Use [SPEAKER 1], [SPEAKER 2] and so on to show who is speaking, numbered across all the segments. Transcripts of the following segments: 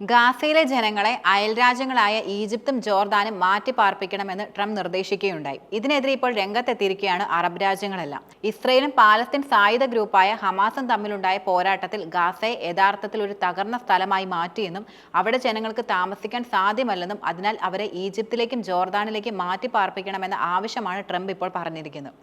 [SPEAKER 1] ഗാസയിലെ ജനങ്ങളെ അയൽരാജ്യങ്ങളായ ഈജിപ്തും ജോർദാനും മാറ്റി പാർപ്പിക്കണമെന്ന് ട്രംപ് നിർദ്ദേശിക്കുകയുണ്ടായി. ഇതിനെതിരെ ഇപ്പോൾ രംഗത്തെത്തിയിരിക്കുകയാണ് അറബ് രാജ്യങ്ങളെല്ലാം. ഇസ്രയേലും പാലസ്തീൻ സായുധ ഗ്രൂപ്പായ ഹമാസും തമ്മിലുണ്ടായ പോരാട്ടത്തിൽ ഗാസയെ യഥാർത്ഥത്തിൽ ഒരു തകർന്ന സ്ഥലമായി മാറ്റിയെന്നും അവിടെ ജനങ്ങൾക്ക് താമസിക്കാൻ സാധ്യമല്ലെന്നും അതിനാൽ അവരെ ഈജിപ്തിലേക്കും ജോർദാനിലേക്കും മാറ്റി പാർപ്പിക്കണമെന്ന ആവശ്യമാണ് ട്രംപ് ഇപ്പോൾ പറഞ്ഞിരിക്കുന്നത്.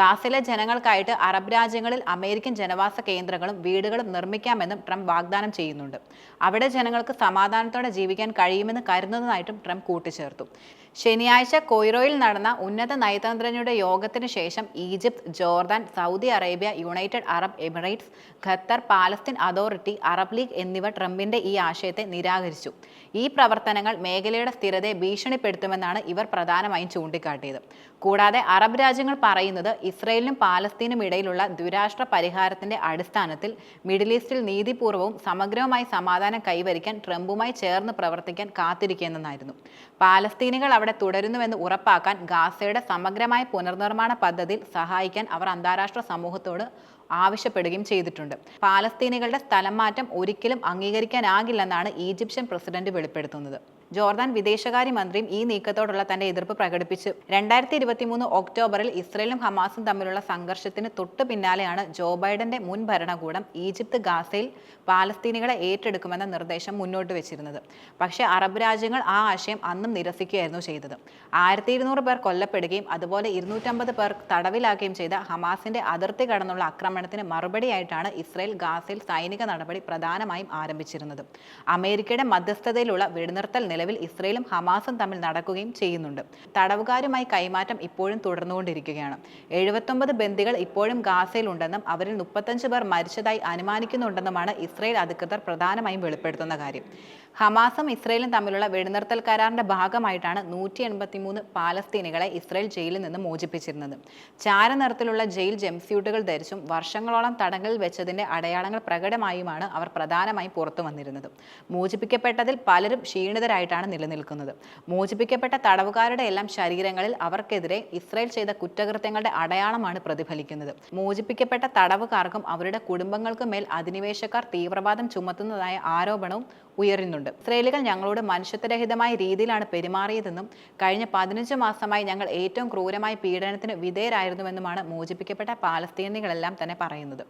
[SPEAKER 1] ഗാസയിലെ ജനങ്ങൾക്കായിട്ട് അറബ് രാജ്യങ്ങളിൽ അമേരിക്കൻ ജനവാസ കേന്ദ്രങ്ങളും വീടുകളും നിർമ്മിക്കാമെന്നും ട്രംപ് വാഗ്ദാനം ചെയ്യുന്നുണ്ട്. അവിടെ ജനങ്ങൾക്ക് സമാധാനത്തോടെ ജീവിക്കാൻ കഴിയുമെന്ന് കരുതുന്നതായിട്ടും ട്രംപ് കൂട്ടിച്ചേർത്തു. ശനിയാഴ്ച കൊയ്റോയിൽ നടന്ന ഉന്നത നയതന്ത്രജ്ഞരുടെ യോഗത്തിന് ശേഷം Egypt Jordan Saudi Arabia United Arab Emirates Qatar Palestine authority Arab League എന്നിവ ട്രംപിന്റെ ഈ ആശയത്തെ നിരാകരിച്ചു. ഈ പ്രവർത്തനങ്ങൾ മേഖലയുടെ സ്ഥിരതയെ ഭീഷണിപ്പെടുത്തുമെന്നാണ് ഇവർ പ്രധാനമായും ചൂണ്ടിക്കാട്ടിയത്. കൂടാതെ അറബ് രാജ്യങ്ങൾ പറയുന്നത് ഇസ്രയേലിനും പാലസ്തീനും ഇടയിലുള്ള ദുരാഷ്ട്ര പരിഹാരത്തിന്റെ അടിസ്ഥാനത്തിൽ മിഡിൽ ഈസ്റ്റിൽ നീതിപൂർവവും സമഗ്രവുമായി സമാധാനം കൈവരിക്കാൻ ട്രംപുമായി ചേർന്ന് പ്രവർത്തിക്കാൻ കാത്തിരിക്കുന്നെന്നായിരുന്നു പാലസ്തീനികൾ അവിടെ തുടരുന്നുവെന്ന് ഉറപ്പാക്കാൻ ഗാസയുടെ സമഗ്രമായ പുനർനിർമ്മാണ പദ്ധതിയിൽ സഹായിക്കാൻ അവർ അന്താരാഷ്ട്ര സമൂഹത്തോട് ആവശ്യപ്പെടുകയും ചെയ്തിട്ടുണ്ട്. പാലസ്തീനികളുടെ സ്ഥലം മാറ്റം ഒരിക്കലും അംഗീകരിക്കാനാകില്ലെന്നാണ് ഈജിപ്ഷ്യൻ പ്രസിഡന്റ് വെളിപ്പെടുത്തുന്നത്. ജോർദാൻ വിദേശകാര്യമന്ത്രിയും ഈ നീക്കത്തോടുള്ള തന്റെ എതിർപ്പ് പ്രകടിപ്പിച്ചു. രണ്ടായിരത്തി ഇരുപത്തി മൂന്ന് ഒക്ടോബറിൽ ഇസ്രയേലും ഹമാസും തമ്മിലുള്ള സംഘർഷത്തിന് തൊട്ടു പിന്നാലെയാണ് ജോ ബൈഡന്റെ മുൻ ഭരണകൂടം ഈജിപ്ത് ഗാസയിൽ പാലസ്തീനികളെ ഏറ്റെടുക്കുമെന്ന നിർദ്ദേശം മുന്നോട്ട് വെച്ചിരുന്നത്. പക്ഷേ അറബ് രാജ്യങ്ങൾ ആ ആശയം അന്നും നിരസിക്കുകയായിരുന്നു ചെയ്തത്. ആയിരത്തി ഇരുന്നൂറ് പേർ കൊല്ലപ്പെടുകയും അതുപോലെ ഇരുന്നൂറ്റമ്പത് പേർ തടവിലാക്കുകയും ചെയ്ത ഹമാസിന്റെ അതിർത്തി കടന്നുള്ള ആക്രമണത്തിന് മറുപടിയായിട്ടാണ് ഇസ്രയേൽ ഗാസയിൽ സൈനിക നടപടി പ്രധാനമായും ആരംഭിച്ചിരുന്നത്. അമേരിക്കയുടെ മധ്യസ്ഥതയിലുള്ള വെടിനിർത്തൽ നിലവിൽ ഇസ്രയേലും ഹമാസും തമ്മിൽ നടക്കുകയും ചെയ്യുന്നുണ്ട്. തടവുകാരുമായി കൈമാറ്റം ഇപ്പോഴും തുടർന്നുകൊണ്ടിരിക്കുകയാണ്. എഴുപത്തൊമ്പത് ബന്ദികൾ ഇപ്പോഴും ഗാസയിലുണ്ടെന്നും അവരിൽ മുപ്പത്തഞ്ച് പേർ മരിച്ചതായി അനുമാനിക്കുന്നുണ്ടെന്നുമാണ് ഇസ്രയേൽ അധികൃതർ പ്രധാനമായും വെളിപ്പെടുത്തുന്ന കാര്യം. ഹമാസും ഇസ്രയേലും തമ്മിലുള്ള വെടിനിർത്തൽ കരാറിന്റെ ഭാഗമായിട്ടാണ് നൂറ്റി എൺപത്തിമൂന്ന് പാലസ്തീനികളെ ഇസ്രയേൽ ജയിലിൽ നിന്ന് മോചിപ്പിച്ചിരുന്നത്. ചാരനിറത്തിലുള്ള ജയിൽ ജംസ്യൂട്ടുകൾ ധരിച്ചും വർഷങ്ങളോളം തടങ്കലിൽ വെച്ചതിന്റെ അടയാളങ്ങൾ പ്രകടമായുമാണ് അവർ പ്രധാനമായും പുറത്തു വന്നിരുന്നത് മോചിപ്പിക്കപ്പെട്ടതിൽ പലരും ക്ഷീണിതരായിട്ടാണ് നിലനിൽക്കുന്നത്. മോചിപ്പിക്കപ്പെട്ട തടവുകാരുടെ എല്ലാം ശരീരങ്ങളിൽ അവർക്കെതിരെ ഇസ്രയേൽ ചെയ്ത കുറ്റകൃത്യങ്ങളുടെ അടയാളമാണ് പ്രതിഫലിക്കുന്നത്. മോചിപ്പിക്കപ്പെട്ട തടവുകാർക്കും അവരുടെ കുടുംബങ്ങൾക്കും മേൽ അധിനിവേശക്കാർ തീവ്രവാദം ചുമത്തുന്നതായ ആരോപണവും ഉയരുന്നുണ്ട്. ഇസ്രയേലികൾ ഞങ്ങളോട് മനുഷ്യത്വരഹിതമായ രീതിയിലാണ് പെരുമാറിയതെന്നും കഴിഞ്ഞ പതിനഞ്ച് മാസമായി ഞങ്ങൾ ഏറ്റവും ക്രൂരമായ പീഡനത്തിന് വിധേയരായിരുന്നുവെന്നുമാണ് മോചിപ്പിക്കപ്പെട്ട പാലസ്തീനികളെല്ലാം തന്നെ പറയുന്നത്.